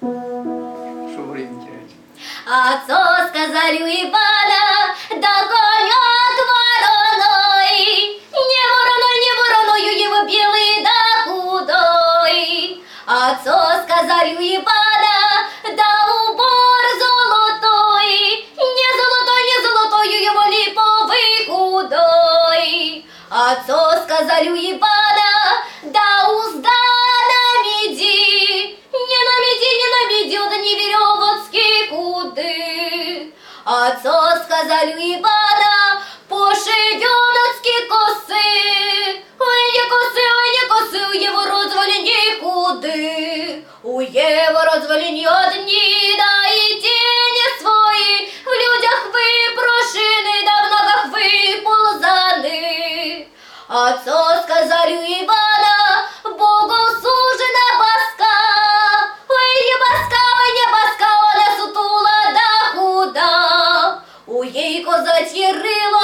Что время терять? А co сказали у Ивана, да конек вороной, не вороной, не вороною его белый да худой. А co сказали у Ивана, да убор золотой, не золотой, не золотою его липовый худой. А co сказали у Ивана, куды. А co сказали у Ивана, пошивеночки косы, ой, не косы, ой, не косы, у его розвалені куди, у его розвалені одні, да і тіні свої, в людях ви прошини, да в ногах ви ползани. А co сказали у їй козачі рило,